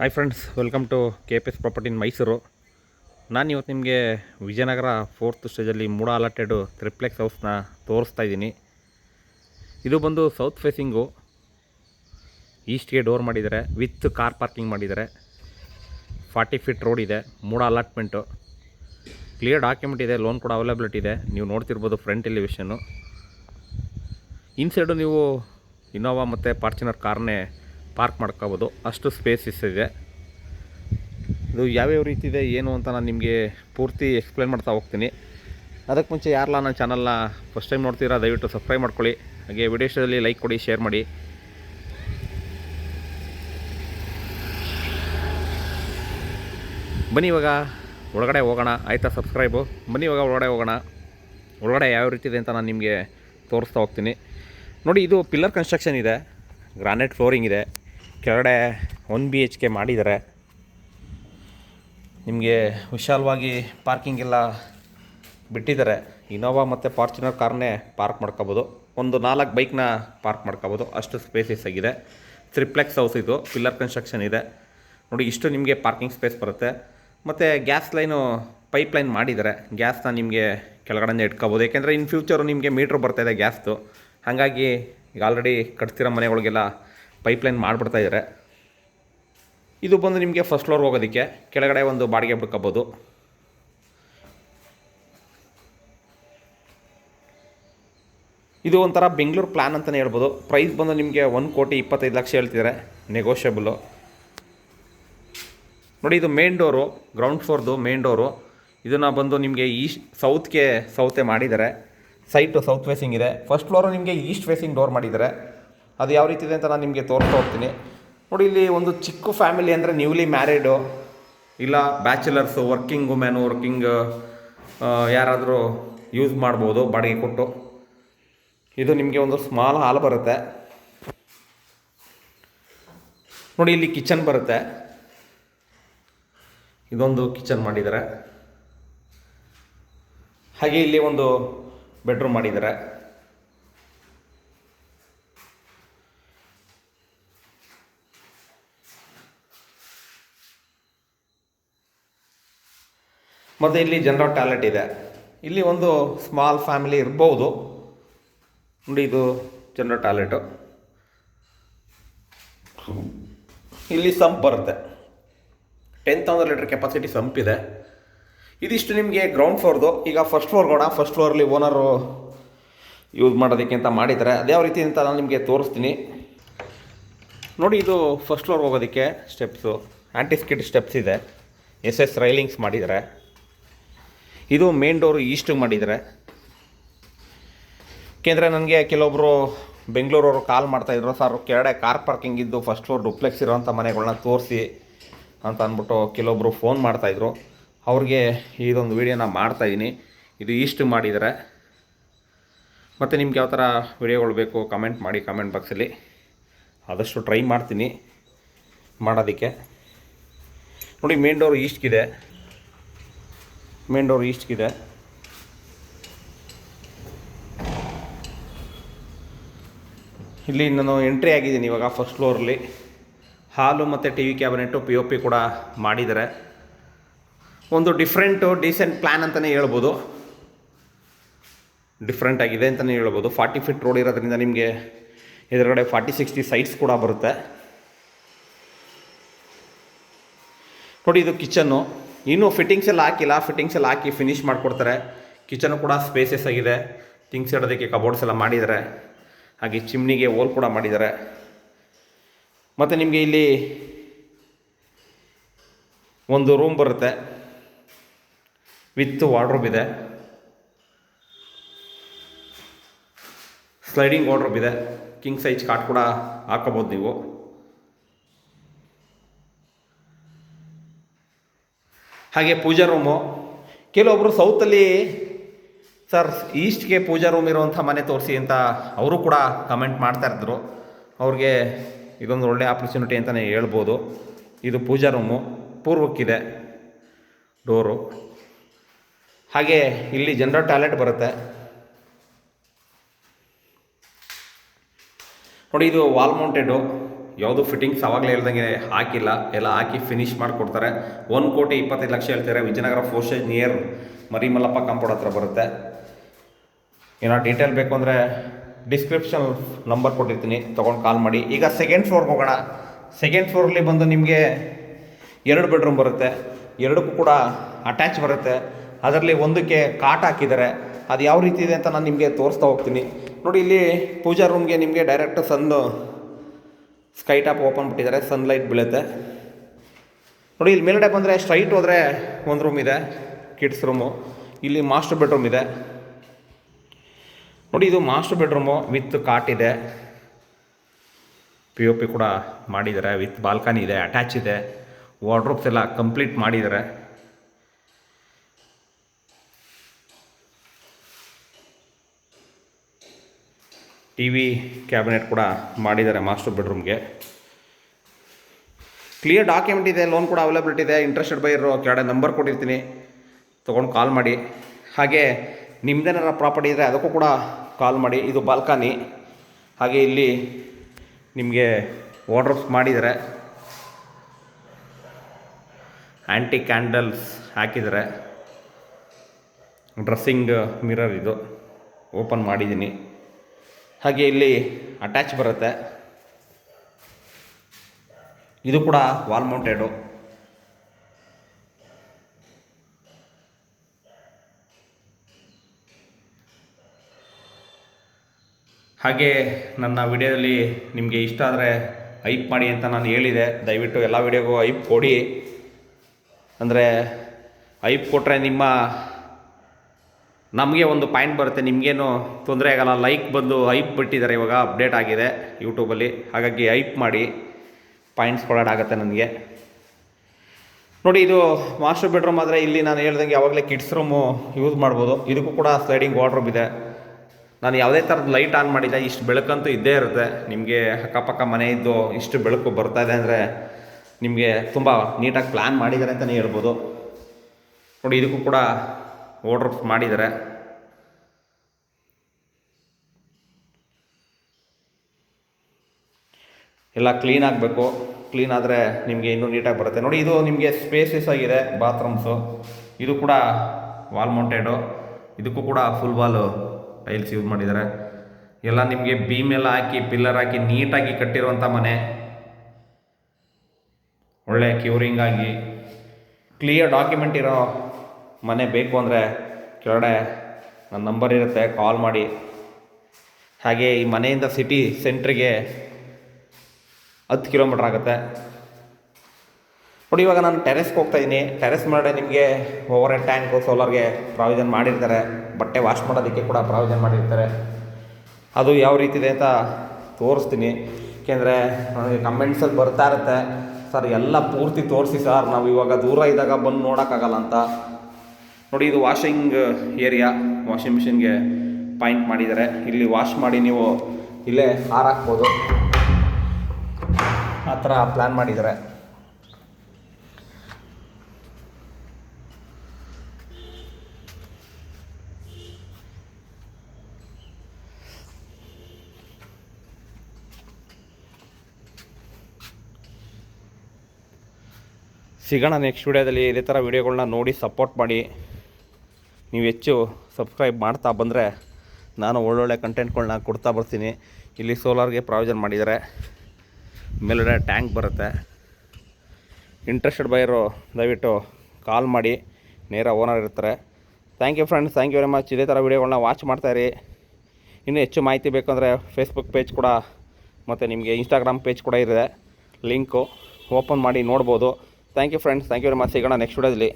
Hi friends welcome to K P S property in Mysuru ನಾನು ಇವತ್ತು ನಿಮಗೆ Vijayanagara fourth ಸ್ಟೇಜಲ್ಲಿ ಮೂಡ ಅಲಾಟೆಡು ತ್ರಿಪ್ಲೆಕ್ಸ್ ಹೌಸ್ನ ತೋರಿಸ್ತಾ ಇದ್ದೀನಿ. ಇದು ಬಂದು ಸೌತ್ ಫೇಸಿಂಗು ಈಸ್ಟ್ಗೆ ಡೋರ್ ಮಾಡಿದ್ದಾರೆ ವಿತ್ ಕಾರ್ ಪಾರ್ಕಿಂಗ್ ಮಾಡಿದ್ದಾರೆ. ಫಾರ್ಟಿ ಫೀಟ್ ರೋಡ್ ಇದೆ, ಮೂಡ ಅಲಾಟ್ಮೆಂಟು ಕ್ಲಿಯರ್ ಡಾಕ್ಯುಮೆಂಟ್ ಇದೆ ಲೋನ್ ಕೂಡ ಅವೈಲಬಿಲಿಟಿ ಇದೆ. ನೀವು ನೋಡ್ತಿರ್ಬೋದು ಫ್ರಂಟ್ ಎಲಿವೇಶನ್ನು ಇನ್ಸೈಡು ನೀವು ಇನ್ನೋವಾ ಮತ್ತು ಫಾರ್ಚುನರ್ ಕಾರ್ನೇ ಪಾರ್ಕ್ ಮಾಡ್ಕೋಬೋದು. ಅಷ್ಟು ಸ್ಪೇಸಸ್ ಇದೆ ಇದು ಯಾವ್ಯಾವ ರೀತಿ ಇದೆ, ಏನು ಅಂತ ನಾನು ನಿಮಗೆ ಪೂರ್ತಿ ಎಕ್ಸ್ಪ್ಲೇನ್ ಮಾಡ್ತಾ ಹೋಗ್ತೀನಿ. ಅದಕ್ಕೆ ಮುಂಚೆ ಯಾರಲ್ಲ ನನ್ನ ಚಾನಲ್ನ ಫಸ್ಟ್ ಟೈಮ್ ನೋಡ್ತೀರಾ, ದಯವಿಟ್ಟು ಸಬ್ಸ್ಕ್ರೈಬ್ ಮಾಡ್ಕೊಳ್ಳಿ. ಹಾಗೆ ವಿಡಿಯೋ ಇಷ್ಟದಲ್ಲಿ ಲೈಕ್ ಕೊಡಿ ಶೇರ್ ಮಾಡಿ. ಬನ್ನಿ ಇವಾಗ ಒಳಗಡೆ ಹೋಗೋಣ. ಆಯಿತಾ ಸಬ್ಸ್ಕ್ರೈಬು ಬನ್ನಿ ಇವಾಗ ಒಳಗಡೆ ಹೋಗೋಣ. ಒಳಗಡೆ ಯಾವ ರೀತಿ ಇದೆ ಅಂತ ನಾನು ನಿಮಗೆ ತೋರಿಸ್ತಾ ಹೋಗ್ತೀನಿ. ನೋಡಿ, ಇದು ಪಿಲ್ಲರ್ ಕನ್ಸ್ಟ್ರಕ್ಷನ್ ಇದೆ. ಗ್ರಾನೈಟ್ ಫ್ಲೋರಿಂಗ್ ಇದೆ. ಕೆಳಗಡೆ ಒನ್ ಬಿ ಎಚ್ ಕೆ ಮಾಡಿದ್ದಾರೆ. ನಿಮಗೆ ವಿಶಾಲವಾಗಿ ಪಾರ್ಕಿಂಗ್ ಎಲ್ಲ ಬಿಟ್ಟಿದ್ದಾರೆ. ಇನೋವಾ ಮತ್ತು ಫಾರ್ಚುನರ್ ಕಾರ್ನೇ ಪಾರ್ಕ್ ಮಾಡ್ಕೋಬೋದು. ಒಂದು ನಾಲ್ಕು ಬೈಕ್ನ ಪಾರ್ಕ್ ಮಾಡ್ಕೋಬೋದು. ಅಷ್ಟು ಸ್ಪೇಸಸ್ ಆಗಿದೆ. ತ್ರಿಪ್ಲೆಕ್ಸ್ ಹೌಸ್ ಇದು ಪಿಲ್ಲರ್ ಕನ್ಸ್ಟ್ರಕ್ಷನ್ ಇದೆ. ನೋಡಿ, ಇಷ್ಟು ನಿಮಗೆ ಪಾರ್ಕಿಂಗ್ ಸ್ಪೇಸ್ ಬರುತ್ತೆ. ಮತ್ತು ಗ್ಯಾಸ್ ಲೈನು ಪೈಪ್ ಲೈನ್ ಮಾಡಿದ್ದಾರೆ. ಗ್ಯಾಸ್ನ ನಿಮಗೆ ಕೆಳಗಡೆಯಿಂದ ಇಟ್ಕೋಬೋದು. ಏಕೆಂದರೆ ಇನ್ ಫ್ಯೂಚರು ನಿಮಗೆ ಮೀಟ್ರ್ ಬರ್ತಾಯಿದೆ ಗ್ಯಾಸ್ದು ಹಾಗಾಗಿ ಈಗ ಆಲ್ರೆಡಿ ಕಟ್ತಿರೋ ಮನೆಗಳಿಗೆಲ್ಲ ಪೈಪ್ ಲೈನ್ ಮಾಡಿಬಿಡ್ತಾ ಇದ್ದಾರೆ ಇದು ಬಂದು ನಿಮಗೆ ಫಸ್ಟ್ ಫ್ಲೋರ್ ಹೋಗೋದಕ್ಕೆ ಕೆಳಗಡೆ ಒಂದು ಬಾಡಿಗೆ ಬಿಡ್ಕೋಬೋದು ಇದು ಒಂಥರ ಬೆಂಗಳೂರು ಪ್ಲ್ಯಾನ್ ಅಂತಲೇ ಹೇಳ್ಬೋದು. ಪ್ರೈಸ್ ಬಂದು ನಿಮಗೆ ಒಂದು ಕೋಟಿ ಇಪ್ಪತ್ತೈದು ಲಕ್ಷ ಹೇಳ್ತಿದ್ದಾರೆ ನೆಗೋಷಿಯಬಲು ನೋಡಿ ಇದು ಮೇನ್ ಡೋರು ಗ್ರೌಂಡ್ ಫ್ಲೋರ್ದು ಮೇನ್ ಡೋರು ಇದನ್ನು ಬಂದು ನಿಮಗೆ ಈಸ್ಟ್ ಸೌತ್ಗೆ ಸೌತೆ ಮಾಡಿದ್ದಾರೆ ಸೈಟು ಸೌತ್ ಫೇಸಿಂಗ್ ಇದೆ. ಫಸ್ಟ್ ಫ್ಲೋರು ನಿಮಗೆ ಈಸ್ಟ್ ಫೇಸಿಂಗ್ ಡೋರ್ ಮಾಡಿದ್ದಾರೆ ಅದು ಯಾವ ರೀತಿ ಇದೆ ಅಂತ ನಾನು ನಿಮಗೆ ತೋರಿಸ್ತಾ ಹೋಗ್ತೀನಿ. ನೋಡಿ, ಇಲ್ಲಿ ಒಂದು ಚಿಕ್ಕ ಫ್ಯಾಮಿಲಿ ಅಂದರೆ ನ್ಯೂಲಿ ಮ್ಯಾರಿಡು ಇಲ್ಲ ಬ್ಯಾಚುಲರ್ಸು ವರ್ಕಿಂಗ್ ವುಮೆನು ವರ್ಕಿಂಗ್ ಯಾರಾದರೂ ಯೂಸ್ ಮಾಡ್ಬೋದು, ಬಾಡಿಗೆ ಕೊಟ್ಟು. ಇದು ನಿಮಗೆ ಒಂದು ಸ್ಮಾಲ್ ಹಾಲ್ ಬರುತ್ತೆ. ನೋಡಿ, ಇಲ್ಲಿ ಕಿಚನ್ ಬರುತ್ತೆ. ಇದೊಂದು ಕಿಚನ್ ಮಾಡಿದ್ದಾರೆ ಹಾಗೆ ಇಲ್ಲಿ ಒಂದು ಬೆಡ್ರೂಮ್ ಮಾಡಿದ್ದಾರೆ ಮತ್ತು ಇಲ್ಲಿ ಜನರಲ್ ಟಾಯ್ಲೆಟ್ ಇದೆ. ಇಲ್ಲಿ ಒಂದು ಸ್ಮಾಲ್ ಫ್ಯಾಮಿಲಿ ಇರ್ಬೋದು. ನೋಡಿ ಇದು ಜನರಲ್ ಟಾಯ್ಲೆಟು ಇಲ್ಲಿ ಸಂಪ್ ಬರುತ್ತೆ. Ten thousand litre capacity sump ಇದೆ. ಇದಿಷ್ಟು ನಿಮಗೆ ಗ್ರೌಂಡ್ ಫ್ಲೋರ್ದು ಈಗ ಫಸ್ಟ್ ಫ್ಲೋರ್ ಕೂಡ ಫಸ್ಟ್ ಫ್ಲೋರಲ್ಲಿ ಓನರು ಯೂಸ್ ಮಾಡೋದಕ್ಕೆ ಅಂತ ಮಾಡಿದ್ದಾರೆ ಅದ್ಯಾವ ರೀತಿ ಅಂತ ನಾನು ನಿಮಗೆ ತೋರಿಸ್ತೀನಿ. ನೋಡಿ ಇದು ಫಸ್ಟ್ ಫ್ಲೋರ್ ಹೋಗೋದಕ್ಕೆ ಸ್ಟೆಪ್ಸು ಆ್ಯಂಟಿಸ್ಕಿಟ್ ಸ್ಟೆಪ್ಸ್ ಇದೆ. ಎಸ್ ಎಸ್ ರೈಲಿಂಗ್ಸ್ ಮಾಡಿದ್ದಾರೆ ಇದು ಮೇನ್ ಡೋರು ಈಸ್ಟ್ ಮಾಡಿದರೆ. ಏಕೆಂದರೆ ನನಗೆ ಕೆಲವೊಬ್ಬರು ಬೆಂಗಳೂರವರು ಕಾಲ್ ಮಾಡ್ತಾಯಿದ್ರು ಸರ್, ಕೆಳಗಡೆ ಕಾರ್ ಪಾರ್ಕಿಂಗ್ ಇದ್ದು ಫಸ್ಟ್ ಫ್ಲೋರ್ ಡುಪ್ಲೆಕ್ಸ್ ಇರೋವಂಥ ಮನೆಗಳನ್ನ ತೋರಿಸಿ ಅಂತ ಅಂದ್ಬಿಟ್ಟು ಕೆಲವೊಬ್ಬರು ಫೋನ್ ಮಾಡ್ತಾಯಿದ್ರು ಅವ್ರಿಗೆ ಇದೊಂದು ವೀಡಿಯೋನ ಮಾಡ್ತಾಯಿದ್ದೀನಿ ಇದು ಈಸ್ಟ್ ಮಾಡಿದರೆ. ಮತ್ತು ನಿಮ್ಗೆ ಯಾವ ಥರ ವೀಡಿಯೋಗಳು ಬೇಕು ಕಮೆಂಟ್ ಮಾಡಿ ಕಮೆಂಟ್ ಬಾಕ್ಸಲ್ಲಿ ಆದಷ್ಟು ಟ್ರೈ ಮಾಡ್ತೀನಿ ಮಾಡೋದಕ್ಕೆ. ನೋಡಿ ಮೇನ್ ಡೋರ್ ಈಸ್ಟ್ಗಿದೆ ಮೇನ್ ಡೋರ್ ಈಸ್ಟ್ಗಿದೆ. ಇಲ್ಲಿ ನಾನು ಎಂಟ್ರಿ ಆಗಿದ್ದೀನಿ ಇವಾಗ ಫಸ್ಟ್ ಫ್ಲೋರಲ್ಲಿ ಹಾಲು ಮತ್ತು T V cabinet P O P ಕೂಡ ಮಾಡಿದ್ದಾರೆ. ಒಂದು ಡಿಫ್ರೆಂಟು ಡೀಸೆಂಟ್ ಪ್ಲ್ಯಾನ್ ಅಂತಲೇ ಹೇಳ್ಬೋದು. ಡಿಫ್ರೆಂಟ್ ಆಗಿದೆ ಅಂತಲೇ ಹೇಳ್ಬೋದು. ಫಾರ್ಟಿ ಫೀಟ್ ರೋಡ್ ಇರೋದ್ರಿಂದ ನಿಮಗೆ ಎದುರುಗಡೆ ಫಾರ್ಟಿ ಸಿಕ್ಸ್ಟಿ ಸೈಟ್ಸ್ ಕೂಡ ಬರುತ್ತೆ. ನೋಡಿ, ಇದು ಕಿಚನ್ನು ಇನ್ನೂ ಫಿಟ್ಟಿಂಗ್ಸ್ ಎಲ್ಲ ಹಾಕಿಲ್ಲ ಫಿಟ್ಟಿಂಗ್ಸ್ ಎಲ್ಲ ಹಾಕಿ ಫಿನಿಶ್ ಮಾಡಿಕೊಡ್ತಾರೆ. ಕಿಚನು ಕೂಡ ಸ್ಪೇಸಸ್ ಆಗಿದೆ. ಥಿಂಗ್ಸ್ ಇಡೋದಕ್ಕೆ ಕಬೋರ್ಡ್ಸ್ ಎಲ್ಲ ಮಾಡಿದ್ದಾರೆ. ಹಾಗೆ ಚಿಮ್ನಿಗೆ ಓಲ್ ಕೂಡ ಮಾಡಿದ್ದಾರೆ. ಮತ್ತು ನಿಮಗೆ ಇಲ್ಲಿ ಒಂದು ರೂಮ್ ಬರುತ್ತೆ. ವಿತ್ ವಾರ್ಡ್ರೋಬ್ ಇದೆ. ಸ್ಲೈಡಿಂಗ್ ವಾರ್ಡ್ರೋಬ್ ಇದೆ. ಕಿಂಗ್ ಸೈಜ್ ಕಾಟ್ ಕೂಡ ಹಾಕೋಬೋದು ನೀವು. ಹಾಗೆ ಪೂಜಾ ರೂಮು ಕೆಲವೊಬ್ಬರು ಸೌತಲ್ಲಿ ಸರ್ ಈಸ್ಟ್ಗೆ ಪೂಜಾ ರೂಮ್ ಇರುವಂಥ ಮನೆ ತೋರಿಸಿ ಅಂತ ಅವರು ಕೂಡ ಕಮೆಂಟ್ ಮಾಡ್ತಾ ಇದ್ರು ಅವ್ರಿಗೆ ಇದೊಂದು ಒಳ್ಳೆ ಆಪರ್ಚುನಿಟಿ ಅಂತಲೇ ಹೇಳ್ಬೋದು. ಇದು ಪೂಜಾ ರೂಮು ಪೂರ್ವಕ್ಕಿದೆ ಡೋರು. ಹಾಗೆ ಇಲ್ಲಿ ಜನರಲ್ ಟಾಯ್ಲೆಟ್ ಬರುತ್ತೆ. ನೋಡಿ ಇದು ವಾಲ್ ಮೌಂಟೆಡು ಯಾವುದು ಫಿಟ್ಟಿಂಗ್ಸ್ ಅವಾಗಲೇ ಹೇಳ್ದಂಗೆ ಹಾಕಿಲ್ಲ. ಎಲ್ಲ ಹಾಕಿ ಫಿನಿಶ್ ಮಾಡಿಕೊಡ್ತಾರೆ. ಒಂದು ಕೋಟಿ ಇಪ್ಪತ್ತೈದು ಲಕ್ಷ ಹೇಳ್ತಾರೆ ವಿಜಯನಗರ ಫೋರ್ಸೇಜ್ ನಿಯರ್ ಮರಿಮಲ್ಲಪ್ಪ ಕಾಂಪೌಂಡ್ ಹತ್ರ ಬರುತ್ತೆ. ಏನೋ ಡೀಟೇಲ್ ಬೇಕು ಅಂದರೆ ಡಿಸ್ಕ್ರಿಪ್ಷನ್ ನಂಬರ್ ಕೊಟ್ಟಿರ್ತೀನಿ. ತೊಗೊಂಡು ಕಾಲ್ ಮಾಡಿ. ಈಗ ಸೆಕೆಂಡ್ ಫ್ಲೋರ್ಗೆ ಹೋಗೋಣ. ಸೆಕೆಂಡ್ ಫ್ಲೋರಲ್ಲಿ ಬಂದು ನಿಮಗೆ ಎರಡು ಬೆಡ್ರೂಮ್ ಬರುತ್ತೆ. ಎರಡಕ್ಕೂ ಕೂಡ ಅಟ್ಯಾಚ್ ಬರುತ್ತೆ. ಅದರಲ್ಲಿ ಒಂದಕ್ಕೆ ಕಾಟ್ ಹಾಕಿದ್ದಾರೆ. ಅದು ಯಾವ ರೀತಿ ಇದೆ ಅಂತ ನಾನು ನಿಮಗೆ ತೋರಿಸ್ತಾ ಹೋಗ್ತೀನಿ. ನೋಡಿ, ಇಲ್ಲಿ ಪೂಜಾ ರೂಮ್ಗೆ ನಿಮಗೆ direct sun sky top open ಬಿಟ್ಟಿದ್ದಾರೆ ಸನ್ಲೈಟ್ ಬೀಳುತ್ತೆ. ನೋಡಿ, ಇಲ್ಲಿ ಮೇಲ್ಗಡೆ ಬಂದರೆ ಸ್ಟ್ರೈಟ್ ಹೋದರೆ ಒಂದು ರೂಮ್ ಇದೆ ಕಿಡ್ಸ್ ರೂಮು ಇಲ್ಲಿ ಮಾಸ್ಟರ್ ಬೆಡ್ರೂಮ್ ಇದೆ. ನೋಡಿ, ಇದು ಮಾಸ್ಟರ್ ಬೆಡ್ರೂಮು ವಿತ್ ಕಾಟ್ ಇದೆ. ಪಿ ಕೂಡ ಮಾಡಿದ್ದಾರೆ ವಿತ್ ಬಾಲ್ಕನಿ ಇದೆ ಅಟ್ಯಾಚ್ ಇದೆ. ವಾರ್ಡ್ರೋಬ್ಸ್ ಎಲ್ಲ ಕಂಪ್ಲೀಟ್ ಮಾಡಿದ್ದಾರೆ. ಟಿ ವಿ ಕ್ಯಾಬಿನೆಟ್ ಕೂಡ ಮಾಡಿದ್ದಾರೆ ಮಾಸ್ಟರ್ ಬೆಡ್ರೂಮ್ಗೆ. ಕ್ಲಿಯರ್ ಡಾಕ್ಯುಮೆಂಟ್ ಇದೆ ಲೋನ್ ಕೂಡ ಅವೈಲಬಿಲಿಟಿ ಇದೆ ಇಂಟ್ರೆಸ್ಟೆಡ್ ಬೈರು ಕೆಳಗಡೆ ನಂಬರ್ ಕೊಟ್ಟಿರ್ತೀನಿ. ತೊಗೊಂಡು ಕಾಲ್ ಮಾಡಿ. ಹಾಗೆ ನಿಮ್ದೇನಾರ ಪ್ರಾಪರ್ಟಿ ಇದ್ದರೆ ಅದಕ್ಕೂ ಕೂಡ ಕಾಲ್ ಮಾಡಿ. ಇದು ಬಾಲ್ಕನಿ ಹಾಗೆ ಇಲ್ಲಿ ನಿಮಗೆ ವಾರ್ಡ್ರೋಬ್ಸ್ ಮಾಡಿದ್ದಾರೆ. ಆ್ಯಂಟಿ ಕ್ಯಾಂಡಲ್ಸ್ ಹಾಕಿದರೆ ಡ್ರೆಸ್ಸಿಂಗ್ ಮಿರರ್ ಇದು. ಓಪನ್ ಮಾಡಿದ್ದೀನಿ. ಹಾಗೆ ಇಲ್ಲಿ ಅಟ್ಯಾಚ್ ಬರುತ್ತೆ. ಇದು ಕೂಡ ವಾಲ್ ಮೌಂಟೆಡು ಹಾಗೆ ನನ್ನ ವಿಡಿಯೋದಲ್ಲಿ ನಿಮಗೆ ಇಷ್ಟ ಆದರೆ ಐಪ್ ಮಾಡಿ ಅಂತ ನಾನು ಹೇಳಿದೆ. ದಯವಿಟ್ಟು ಎಲ್ಲ ವಿಡಿಯೋಗೂ ಐಪ್ ಕೊಡಿ. ಅಂದರೆ ಐಪ್ ಕೊಟ್ಟರೆ ನಿಮ್ಮ ನಮಗೆ ಒಂದು ಪಾಯಿಂಟ್ ಬರುತ್ತೆ, ನಿಮಗೇನು ತೊಂದರೆ ಆಗಲ್ಲ. ಲೈಕ್ ಬಂದು ಐಪ್ ಬಿಟ್ಟಿದ್ದಾರೆ, ಇವಾಗ ಅಪ್ಡೇಟ್ ಆಗಿದೆ ಯೂಟ್ಯೂಬಲ್ಲಿ ಹಾಗಾಗಿ ಐಪ್ ಮಾಡಿ ಪಾಯಿಂಟ್ಸ್ ಕೊಡೋಣಾಗತ್ತೆ ನನಗೆ. ನೋಡಿ, ಇದು ಮಾಸ್ಟರ್ ಬೆಡ್ರೂಮ್ ಆದರೆ ಇಲ್ಲಿ ನಾನು ಹೇಳ್ದಂಗೆ ಯಾವಾಗಲೇ ಕಿಡ್ಸ್ ರೂಮು ಯೂಸ್ ಮಾಡ್ಬೋದು. ಇದಕ್ಕೂ ಕೂಡ ಸ್ಲೈಡಿಂಗ್ ವಾರ್ಡ್ರೂಮ್ ಇದೆ. ನಾನು ಯಾವುದೇ ಥರದ ಲೈಟ್ ಆನ್ ಮಾಡಿದ್ದೆ ಇಷ್ಟು ಬೆಳಕಂತೂ ಇದ್ದೇ ಇರುತ್ತೆ. ನಿಮಗೆ ಅಕ್ಕಪಕ್ಕ ಮನೆ ಇದ್ದು ಇಷ್ಟು ಬೆಳಕು ಬರ್ತಾ ಇದೆ ಅಂದರೆ ನಿಮಗೆ ತುಂಬ ನೀಟಾಗಿ ಪ್ಲ್ಯಾನ್ ಮಾಡಿದ್ದಾರೆ ಅಂತಲೇ ಹೇಳ್ಬೋದು. ನೋಡಿ, ಇದಕ್ಕೂ ಕೂಡ ವಾರ್ಡ್ರೋಬ್ಸ್ ಮಾಡಿದ್ದಾರೆ. ಎಲ್ಲ ಕ್ಲೀನ್ ಆಗಬೇಕು. ಕ್ಲೀನ್ ಆದರೆ ನಿಮಗೆ ಇನ್ನೂ ನೀಟಾಗಿ ಬರುತ್ತೆ. ನೋಡಿ, ಇದು ನಿಮಗೆ ಸ್ಪೇಸಸ್ ಆಗಿದೆ ಬಾತ್ರೂಮ್ಸು ಇದು ಕೂಡ ವಾಲ್ ಮೌಂಟೆಡು ಇದಕ್ಕೂ ಕೂಡ ಫುಲ್ ವಾಲು ಟೈಲ್ಸ್ ಯೂಸ್ ಮಾಡಿದ್ದಾರೆ. ಎಲ್ಲ ನಿಮಗೆ ಬೀಮ್ ಎಲ್ಲ ಹಾಕಿ ಪಿಲ್ಲರ್ ಹಾಕಿ ನೀಟಾಗಿ ಕಟ್ಟಿರುವಂಥ ಮನೆ. ಒಳ್ಳೆ ಕ್ಯೂರಿಂಗ್ ಆಗಿ. ಕ್ಲಿಯರ್ ಡಾಕ್ಯುಮೆಂಟ್ ಇರೋ ಮನೆ ಬೇಕು ಅಂದರೆ ಕೆಳಗಡೆ ನನ್ನ ನಂಬರ್ ಇರುತ್ತೆ ಕಾಲ್ ಮಾಡಿ. ಹಾಗೆ ಈ ಮನೆಯಿಂದ ಸಿಟಿ ಸೆಂಟ್ರಿಗೆ ಹತ್ತು ಕಿಲೋಮೀಟ್ರ್ ಆಗುತ್ತೆ. ನೋಡಿ, ಇವಾಗ ನಾನು ಟೆರೆಸ್ಗೆ ಹೋಗ್ತಾ ಇದ್ದೀನಿ. ಟೆರೆಸ್ ಮೇಲೆ ನಿಮಗೆ ಓವರ್ ಹೆಡ್ ಟ್ಯಾಂಕು ಸೋಲಾರ್ಗೆ ಪ್ರಾವಿಷನ್ ಮಾಡಿರ್ತಾರೆ. ಬಟ್ಟೆ ವಾಶ್ ಮಾಡೋದಕ್ಕೆ ಕೂಡ ಪ್ರಾವಿಷನ್ ಮಾಡಿರ್ತಾರೆ. ಅದು ಯಾವ ರೀತಿ ಇದೆ ಅಂತ ತೋರಿಸ್ತೀನಿ. ಏಕೆಂದರೆ ನನಗೆ ಕಮೆಂಟ್ಸಲ್ಲಿ ಬರ್ತಾ ಇರುತ್ತೆ. ಸರ್ ಎಲ್ಲ ಪೂರ್ತಿ ತೋರಿಸಿ ಸರ್ ನಾವು ಇವಾಗ ದೂರ ಇದ್ದಾಗ ಬಂದು ನೋಡೋಕ್ಕಾಗಲ್ಲ ಅಂತ. ನೋಡಿ, ಇದು ವಾಷಿಂಗ್ ಏರಿಯಾ ವಾಷಿಂಗ್ ಮಿಷಿನ್ಗೆ ಪಾಯಿಂಟ್ ಮಾಡಿದ್ದಾರೆ. ಇಲ್ಲಿ ವಾಶ್ ಮಾಡಿ ನೀವು ಇಲ್ಲೇ ಹಾರಾಕ್ಬೋದು ಆ ಥರ ಪ್ಲ್ಯಾನ್ ಮಾಡಿದ್ದಾರೆ. ಸಿಗೋಣ ನೆಕ್ಸ್ಟ್ ವಿಡಿಯೋದಲ್ಲಿ ಇದೇ ಥರ ವಿಡಿಯೋಗಳನ್ನ ನೋಡಿ ಸಪೋರ್ಟ್ ಮಾಡಿ. ನೀವು ಹೆಚ್ಚು ಸಬ್ಸ್ಕ್ರೈಬ್ ಮಾಡ್ತಾ ಬಂದರೆ ನಾನು ಒಳ್ಳೊಳ್ಳೆ ಕಂಟೆಂಟ್ಗಳನ್ನ ಕೊಡ್ತಾ ಬರ್ತೀನಿ. ಇಲ್ಲಿ ಸೋಲಾರ್ಗೆ ಪ್ರಾವಿಷನ್ ಮಾಡಿದ್ದಾರೆ. ಮೇಲ್ಗಡೆ ಟ್ಯಾಂಕ್ ಬರುತ್ತೆ. ಇಂಟ್ರೆಸ್ಟೆಡ್ ಬೈರು ದಯವಿಟ್ಟು ಕಾಲ್ ಮಾಡಿ. ನೇರ ಓನರ್ ಇರ್ತಾರೆ. Thank you friends thank you very much ಇದೇ ಥರ ವೀಡಿಯೋಗಳನ್ನ ವಾಚ್ ಮಾಡ್ತಾಯಿರಿ ಇನ್ನೂ ಹೆಚ್ಚು ಮಾಹಿತಿ ಬೇಕಂದರೆ ಫೇಸ್ಬುಕ್ ಪೇಜ್ ಕೂಡ ಮತ್ತು ನಿಮಗೆ ಇನ್ಸ್ಟಾಗ್ರಾಮ್ ಪೇಜ್ ಕೂಡ ಇದೆ. ಲಿಂಕು ಓಪನ್ ಮಾಡಿ ನೋಡ್ಬೋದು. Thank you friends thank you very much ಸಿಗೋಣ ನೆಕ್ಸ್ಟ್ ವಿಡಿಯೋದಲ್ಲಿ